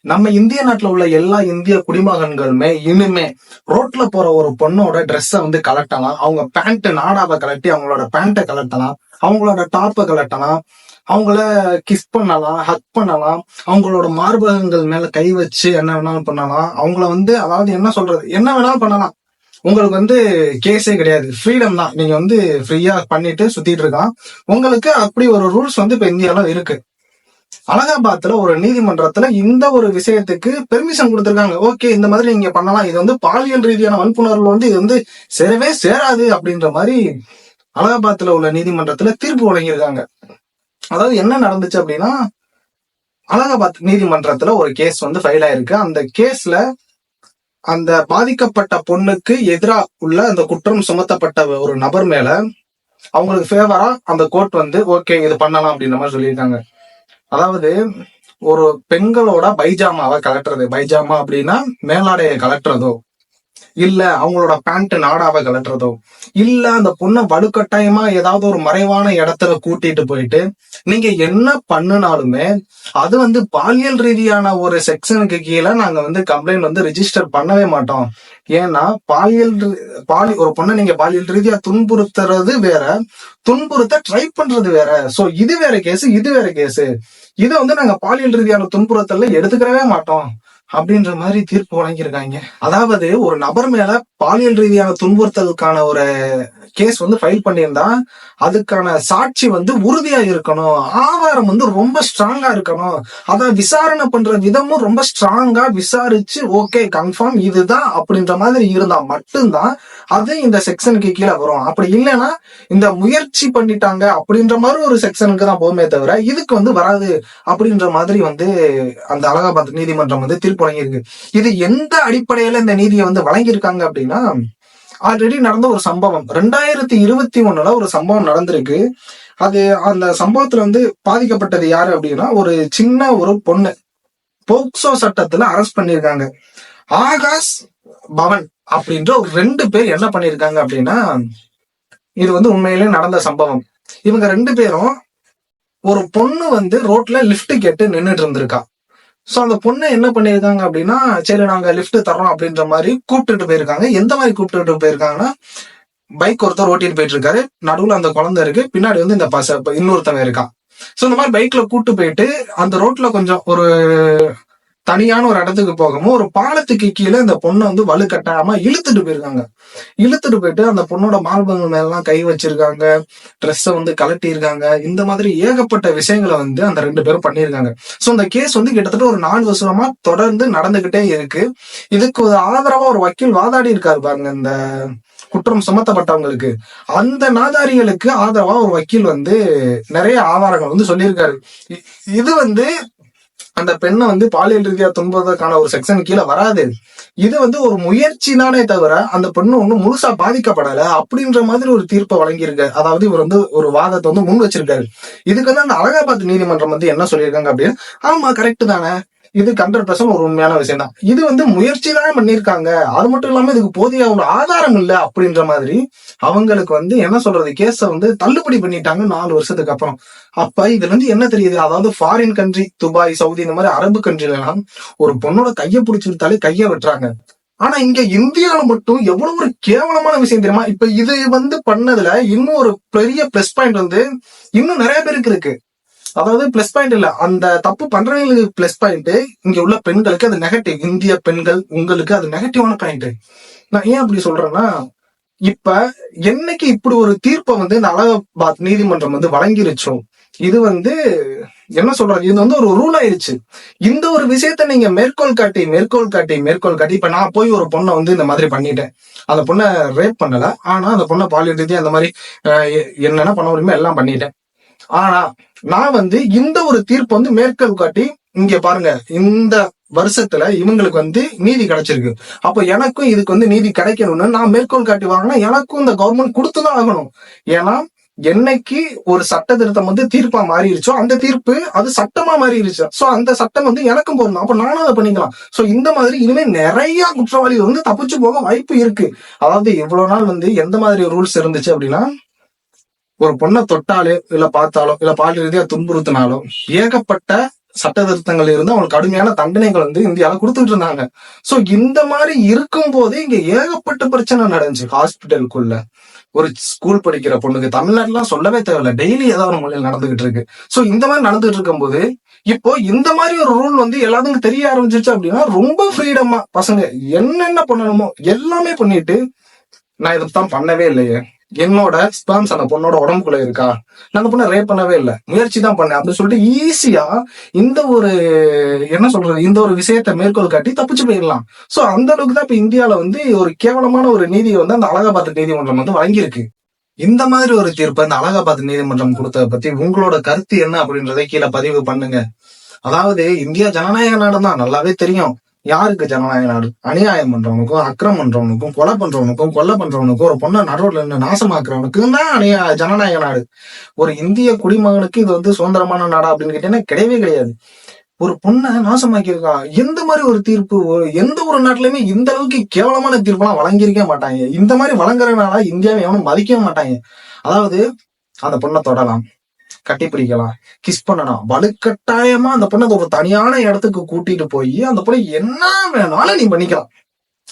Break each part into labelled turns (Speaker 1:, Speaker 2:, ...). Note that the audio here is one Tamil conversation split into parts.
Speaker 1: நம்ம இந்திய நாட்டுல உள்ள எல்லா இந்திய குடிமகன்களுமே இனிமே ரோட்ல போற ஒரு பொண்ணோட ட்ரெஸ்ஸை வந்து கலட்டலாம். அவங்க பேண்ட் நாடாவை கலட்டி அவங்களோட பேண்ட்டை கலட்டலாம். அவங்களோட டாப்பை கலட்டலாம். அவங்கள கிஸ் பண்ணலாம் ஹக் பண்ணலாம். அவங்களோட மார்பகங்கள் மேல கை வச்சு என்ன வேணாலும் பண்ணலாம். அவங்கள வந்து அதாவது என்ன சொல்றது? என்ன வேணாலும் பண்ணலாம். உங்களுக்கு வந்து கேஸே கிடையாது. ஃப்ரீடம் தான். நீங்க வந்து ஃப்ரீயா பண்ணிட்டு சுத்திட்டு இருக்கான் உங்களுக்கு அப்படி ஒரு ரூல்ஸ் வந்து இப்ப இந்தியால இருக்கு. அலகாபாத்ல ஒரு நீதிமன்றத்துல இந்த ஒரு விஷயத்துக்கு பெர்மிஷன் கொடுத்திருக்காங்க. ஓகே இந்த மாதிரி நீங்க பண்ணலாம். இது வந்து பாலியல் ரீதியான வன்புணர்வு வந்து இது வந்து சேரவே சேராது அப்படின்ற மாதிரி அலகாபாத்ல உள்ள நீதிமன்றத்துல தீர்ப்பு வழங்கியிருக்காங்க. அதாவது என்ன நடந்துச்சு அப்படின்னா அலகாபாத் நீதிமன்றத்துல ஒரு கேஸ் வந்து ஃபைல் ஆயிருக்கு. அந்த கேஸ்ல அந்த பாதிக்கப்பட்ட பொண்ணுக்கு எதிரா உள்ள அந்த குற்றம் சுமத்தப்பட்ட ஒரு நபர் மேல அவங்களுக்கு ஃபேவரா அந்த கோர்ட் வந்து ஓகே இது பண்ணலாம் அப்படின்ற மாதிரி சொல்லியிருக்காங்க. அதாவது ஒரு பெண்களோட பைஜாமாவை கலட்டுறது. பைஜாமா அப்படின்னா மேலாடையை கலட்டுறதோ இல்ல அவங்களோட பேண்ட் நாடாவை கலட்டுறதோ இல்ல அந்த பொண்ணை வலுக்கட்டாயமா ஏதாவது ஒரு மறைவான இடத்துல கூட்டிட்டு போயிட்டு நீங்க என்ன பண்ணுனாலுமே அது வந்து பாலியல் ரீதியான ஒரு செக்ஷனுக்கு கீழே நாங்க வந்து கம்ப்ளைண்ட் வந்து ரிஜிஸ்டர் பண்ணவே மாட்டோம். ஏன்னா பாலியல் பாலி ஒரு பொண்ணை நீங்க பாலியல் ரீதியா துன்புறுத்துறது வேற துன்புறுத்த ட்ரை பண்றது வேற. சோ இது வேற கேஸ் இது வேற கேஸ் இதை வந்து நாங்க பாலியல் ரீதியான துன்புறுத்தல எடுத்துக்கிறவே மாட்டோம். அப்படின்ற மாதிரி தீர்ப்பு வழங்கியிருக்காங்க. அதாவது ஒரு நபர் மேல பாலியல் ரீதியான துன்புறுத்தலுக்கான ஒரு கேஸ் வந்து ஃபைல் பண்ணியிருந்தா அதுக்கான சாட்சி வந்து உறுதியா இருக்கணும். ஆதாரம் வந்து ரொம்ப ஸ்ட்ராங்கா இருக்கணும். அதான் விசாரணை பண்ற விதமும் ரொம்ப ஸ்ட்ராங்கா விசாரிச்சு ஓகே கன்ஃபார்ம் இதுதான் அப்படின்ற மாதிரி இருந்தா மட்டும்தான் அது இந்த செக்ஷனுக்கு கீழே வரும். அப்படி இல்லைன்னா இந்த முயற்சி பண்ணிட்டாங்க அப்படின்ற மாதிரி ஒரு செக்ஷனுக்கு தான் போகுமே தவிர இதுக்கு வந்து வராது அப்படின்ற மாதிரி வந்து அந்த அலகாபாத் நீதிமன்றம் வந்து தீர்ப்பு வழங்கியிருக்கு இது எந்த அடிப்படையில இந்த நீதியை வந்து வழங்கியிருக்காங்க அப்படின்னா ஆல்ரெடி நடந்த ஒரு சம்பவம். ரெண்டாயிரத்தி இருபத்தி ஒண்ணுல ஒரு சம்பவம் நடந்திருக்கு. அது அந்த சம்பவத்துல வந்து பாதிக்கப்பட்டது யாரு அப்படின்னா ஒரு சின்ன ஒரு பொண்ணு. போக்சோ சட்டத்துல அரெஸ்ட் பண்ணியிருக்காங்க. ஆகாஷ் பவன் அப்படின்ற ஒரு ரெண்டு பேர் என்ன பண்ணியிருக்காங்க அப்படின்னா இது வந்து உண்மையிலேயே நடந்த சம்பவம். இவங்க ரெண்டு பேரும் ஒரு பொண்ணு வந்து ரோட்ல லிஃப்ட் கேட்டு நின்றுட்டு இருந்திருக்கா. சோ அந்த பொண்ணை என்ன பண்ணியிருக்காங்க அப்படின்னா சரி நாங்க லிஃப்ட் தர்றோம் அப்படின்ற மாதிரி கூப்பிட்டுட்டு போயிருக்காங்க. எந்த மாதிரி கூப்பிட்டுட்டு போயிருக்காங்கன்னா பைக் ஒருத்தர் ஓட்டிட்டு போயிட்டு இருக்காரு நடுவுல அந்த குழந்தை இருக்கு. பின்னாடி வந்து இந்த பச இன்னொருத்தவன் இருக்கான். சோ இந்த மாதிரி பைக்ல கூட்டு போயிட்டு அந்த ரோட்ல கொஞ்சம் ஒரு தனியான ஒரு இடத்துக்கு போகாம ஒரு பாலத்துக்கு கீழே இந்த பொண்ணை வந்து வலுக்கட்டாயமா இழுத்துட்டு போயிருக்காங்க. இழுத்துட்டு போயிட்டு அந்த பொண்ணோட மார்பகங்கள் மேலாம் கை வச்சிருக்காங்க. ட்ரெஸ்ஸை வந்து கலட்டியிருக்காங்க இந்த மாதிரி ஏகப்பட்ட விஷயங்களை வந்து அந்த ரெண்டு பேரும் பண்ணியிருக்காங்க. சோ அந்த கேஸ் வந்து கிட்டத்தட்ட ஒரு நாலு வருஷமா தொடர்ந்து நடந்துகிட்டே இருக்கு. இதுக்கு ஒரு ஆதரவா ஒரு வக்கீல் வாதாடி இருக்காரு பாருங்க இந்த குற்றம் சுமத்தப்பட்டவங்களுக்கு. அந்த நாதாரிகளுக்கு ஆதரவா ஒரு வக்கீல் வந்து நிறைய ஆதாரங்கள் வந்து சொல்லியிருக்காரு. இது வந்து அந்த பெண்ணை வந்து பாலியல் ரீதியா துன்பதற்கான ஒரு செக்ஷன் கீழே வராது. இது வந்து ஒரு முயற்சி தானே தவிர அந்த பெண்ணு ஒன்றும் முழுசா பாதிக்கப்படல. அப்படின்ற மாதிரி ஒரு தீர்ப்பை வழங்கியிருக்காரு அதாவது இவர் வந்து ஒரு வாதத்தை வந்து முன் வச்சிருக்காரு. இதுக்கு வந்து அந்த அலகாபாத் நீதிமன்றம் வந்து என்ன சொல்லியிருக்காங்க அப்படின்னு ஆமா கரெக்ட் தானே. இது ஹண்ட்ரட் பர்சன்ட் ஒரு உண்மையான விஷயம் தான் இது வந்து முயற்சி தான் பண்ணியிருக்காங்க. அது மட்டும் இல்லாம இதுக்கு போதிய ஒரு ஆதாரம் இல்ல அப்படின்ற மாதிரி அவங்களுக்கு வந்து என்ன சொல்றது கேஸ வந்து தள்ளுபடி பண்ணிட்டாங்க நாலு வருஷத்துக்கு அப்புறம். அப்ப இதுல இருந்து என்ன தெரியுது? அதாவது ஃபாரின் கண்ட்ரி துபாய் சவுதி இந்த மாதிரி அரபு கண்ட்ரில எல்லாம் ஒரு பொண்ணோட கையை பிடிச்சிருந்தாலே கையை வெட்டுறாங்க. ஆனா இங்க இந்தியால மட்டும் எவ்வளவு ஒரு கேவலமான விஷயம் தெரியுமா? இப்ப இது வந்து பண்ணதுல இன்னும் ஒரு பெரிய பிளஸ் பாயிண்ட் வந்து இன்னும் நிறைய பேருக்கு இருக்கு. அதாவது பிளஸ் பாயிண்ட் இல்ல. அந்த தப்பு பண்றவங்களுக்கு பிளஸ் பாயிண்ட் இங்க உள்ள பெண்களுக்கு அது நெகட்டிவ் இந்திய பெண்கள் உங்களுக்கு அது நெகட்டிவான பாயிண்ட் நான் ஏன் அப்படி சொல்றேன்னா இப்ப என்னைக்கு இப்படி ஒரு தீர்ப்பை வந்து இந்த அலகாபாத் நீதிமன்றம் வந்து வழங்கிருச்சோ இது வந்து என்ன சொல்றது? இது வந்து ஒரு ரூல் ஆயிருச்சு. இந்த ஒரு விஷயத்த நீங்க மேற்கோள் காட்டி மேற்கோள் காட்டி மேற்கோள் காட்டி இப்ப நான் போய் ஒரு பொண்ணை வந்து இந்த மாதிரி பண்ணிட்டேன். அந்த பொண்ணை ரேப் பண்ணல. ஆனா அந்த பொண்ணை பாலியல் ரீதியா அந்த மாதிரி என்னென்ன பண்ண முடியுமோ எல்லாம் பண்ணிட்டேன். ஆனா நான் வந்து இந்த ஒரு தீர்ப்பு வந்து மேற்கோள் காட்டி இங்க பாருங்க இந்த வருஷத்துல இவங்களுக்கு வந்து நீதி கிடைச்சிருக்கு. அப்ப எனக்கும் இதுக்கு வந்து நீதி கிடைக்கணும்னு நான் மேற்கோள் காட்டி வாங்கினா எனக்கும் இந்த கவர்மெண்ட் கொடுத்துதான் ஆகணும். ஏன்னா என்னைக்கு ஒரு சட்ட திருத்தம் வந்து தீர்ப்பா மாறிடுச்சோ அந்த தீர்ப்பு அது சட்டமா மாறிடுச்சு சோ அந்த சட்டம் வந்து எனக்கும் போடணும். அப்ப நானும் அதை பண்ணிக்கலாம். சோ இந்த மாதிரி இனிமே நிறைய குற்றவாளிகள் வந்து தப்பிச்சு போக வாய்ப்பு இருக்கு. அதாவது இவ்வளவு நாள் வந்து எந்த மாதிரி ரூல்ஸ் இருந்துச்சு அப்படின்னா ஒரு பொண்ணை தொட்டாலே இல்ல பார்த்தாலோ இல்ல பால் ரீதியா துன்புறுத்தினாலோ ஏகப்பட்ட சட்ட திருத்தங்கள் இருந்து அவங்களுக்கு கடுமையான தண்டனைகள் வந்து இந்தியாவில கொடுத்துட்டு இருந்தாங்க. சோ இந்த மாதிரி இருக்கும் போதே இங்க ஏகப்பட்ட பிரச்சனை நடந்துச்சு ஹாஸ்பிட்டலுக்குள்ள. ஒரு ஸ்கூல் படிக்கிற பொண்ணுக்கு தமிழ்நாட்டுலாம் சொல்லவே தேவையில்ல. டெய்லி ஏதாவது ஒரு மொழியில் நடந்துகிட்டு இருக்கு. சோ இந்த மாதிரி நடந்துட்டு இருக்கும்போது இப்போ இந்த மாதிரி ஒரு ரூல் வந்து எல்லாத்துக்கும் தெரிய ஆரம்பிச்சிருச்சு அப்படின்னா ரொம்ப ஃப்ரீடமா பசங்க என்னென்ன பண்ணணுமோ எல்லாமே பண்ணிட்டு நான் இதைத்தான் பண்ணவே இல்லையே. என்னோட ஸ்பேம்ஸ் அந்த பொண்ணோட உடம்புக்குள்ள இருக்கா? நான் அந்த பொண்ணை ரேப் பண்ணவே இல்லை. முயற்சி தான் பண்ணேன். அப்படின்னு சொல்லிட்டு ஈஸியா இந்த ஒரு என்ன சொல்றது இந்த ஒரு விஷயத்தை மேற்கோள் காட்டி தப்பிச்சு போயிடலாம். சோ அந்த அளவுக்கு தான் இப்ப இந்தியால வந்து ஒரு கேவலமான ஒரு நீதியை வந்து அந்த அலகாபாத் நீதிமன்றம் வந்து வழங்கியிருக்கு. இந்த மாதிரி ஒரு தீர்ப்பு இந்த அலகாபாத் நீதிமன்றம் கொடுத்ததை பத்தி உங்களோட கருத்து என்ன அப்படின்றதை கீழே பதிவு பண்ணுங்க. அதாவது இந்தியா ஜனநாயக நாடு தான் நல்லாவே தெரியும். யாருக்கு ஜனநாயக நாடு அநியாயம் பண்றவனுக்கும் அக்கிரம் பண்றவனுக்கும் கொலை பண்றவனுக்கும் கொலை பண்றவனுக்கும் ஒரு பொண்ணை நடுவில் நின்று நாசமாக்குறவனுக்கும் தான் அநியா ஜனநாயக நாடு. ஒரு இந்திய குடிமகனுக்கு இது வந்து சுதந்திரமான நாடா அப்படின்னு கேட்டீங்கன்னா கிடையவே கிடையாது. ஒரு பொண்ணை நாசமாக்கியிருக்கா? எந்த மாதிரி ஒரு தீர்ப்பு? எந்த ஒரு நாட்டிலுமே இந்த அளவுக்கு கேவலமான தீர்ப்பெல்லாம் வழங்கியிருக்கே மாட்டாங்க. இந்த மாதிரி வழங்குறதுனால இந்தியாவை எவனும் மதிக்கவே மாட்டாங்க. அதாவது அந்த பொண்ணை தொடலாம். கட்டிப்பிடிக்கலாம். கிஸ் பண்ணலாம் வலுக்கட்டாயமா அந்த பொண்ணை ஒரு தனியான இடத்துக்கு கூட்டிட்டு போய் அந்த பொண்ணை என்ன வேணாலும் நீ பண்ணிக்கலாம்.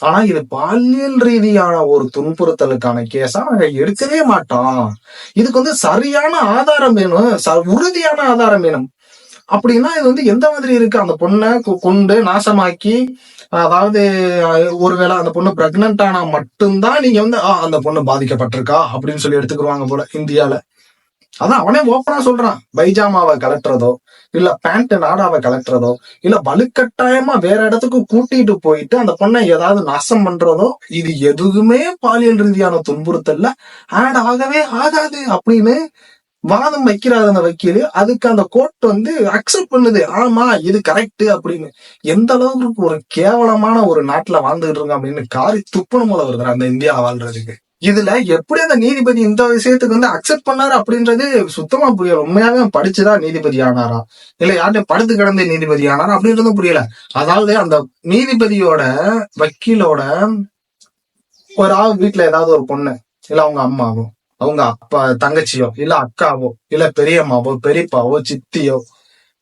Speaker 1: ஆனா இது பாலியல் ரீதியான ஒரு துன்புறுத்தலுக்கான கேஸா நாங்க எடுக்கவே மாட்டோம். இதுக்கு வந்து சரியான ஆதாரம் வேணும். ச- உறுதியான ஆதாரம் வேணும். அப்படின்னா இது வந்து எந்த மாதிரி இருக்கு? அந்த பொண்ணை கொண்டு நாசமாக்கி அதாவது ஒருவேளை அந்த பொண்ணு பிரெக்னன்ட் ஆனா மட்டும்தான் நீங்க வந்து அந்த பொண்ணு பாதிக்கப்பட்டிருக்கா? அப்படின்னு சொல்லி எடுத்துக்கிடுவாங்க போல இந்தியால. அதான் அவனே ஓப்பனா சொல்றான். பைஜாமாவை கலட்டுறதோ இல்ல பேண்ட் நாடாவை கலட்டுறதோ இல்ல வலுக்கட்டாயமா வேற இடத்துக்கு கூட்டிட்டு போயிட்டு அந்த பொண்ணை ஏதாவது நாசம் பண்றதோ இது எதுவுமே பாலியல் ரீதியான துன்புறுத்தல்ல. ஆட் ஆகவே ஆகாது அப்படின்னு வாதம் வைக்கிறாரு அந்த வக்கீல். அதுக்கு அந்த கோர்ட் வந்து அக்செப்ட் பண்ணுது. ஆமா இது கரெக்ட் அப்படின்னு. எந்த அளவுக்கு ஒரு கேவலமான ஒரு நாட்டுல வாழ்ந்துகிட்டு இருக்கோம் அப்படின்னு காரி துப்பணும் போல வருது அந்த இந்தியா வாழ்றதுக்கு. இதுல எப்படி அந்த நீதிபதி இந்த விஷயத்துக்கு வந்து அக்செப்ட் பண்ணாரு அப்படின்றது சுத்தமா புரியல உண்மையாவே படிச்சுதான் நீதிபதி ஆனாரா? இல்ல யார்ட்டையும் படுத்து கிடந்த நீதிபதி ஆனாரா? அப்படின்றதும் புரியல. அதாவது அந்த நீதிபதியோட வக்கீலோட ஒரு ஆள் வீட்டுல ஏதாவது ஒரு பொண்ணு இல்ல அவங்க அம்மாவோ அவங்க அப்பா தங்கச்சியோ இல்ல அக்காவோ இல்ல பெரியம்மாவோ பெரியப்பாவோ சித்தியோ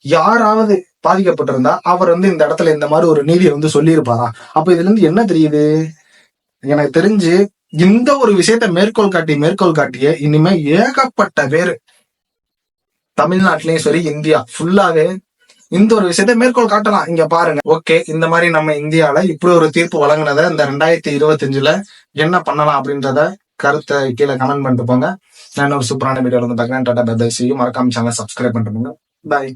Speaker 1: யாராவது பாதிக்கப்பட்டிருந்தா அவர் வந்து இந்த இடத்துல இந்த மாதிரி ஒரு நீதியை வந்து சொல்லியிருப்பாரா? அப்ப இதுல இருந்து என்ன தெரியுது? எனக்கு தெரிஞ்சு இந்த ஒரு விஷயத்த மேற்கோள் காட்டி மேற்கோள் காட்டிய இனிமே ஏகப்பட்ட பேரு தமிழ்நாட்டிலயும் சரி இந்தியா ஃபுல்லாவே இந்த ஒரு விஷயத்த மேற்கோள் காட்டலாம். இங்க பாருங்க. ஓகே இந்த மாதிரி நம்ம இந்தியால இப்படி ஒரு தீர்ப்பு வழங்கினத இந்த ரெண்டாயிரத்தி இருபத்தஞ்சுல என்ன பண்ணலாம் அப்படின்றத கருத்தை கீழே கமெண்ட் பண்ணிட்டு போங்க. நான் ஒரு சூப்பரான வீடியோல வந்து பார்க்குறேன். டாடா பை மறக்காம சேனல் சப்ஸ்கிரைப் பண்ணிட்டு போங்க. பாய்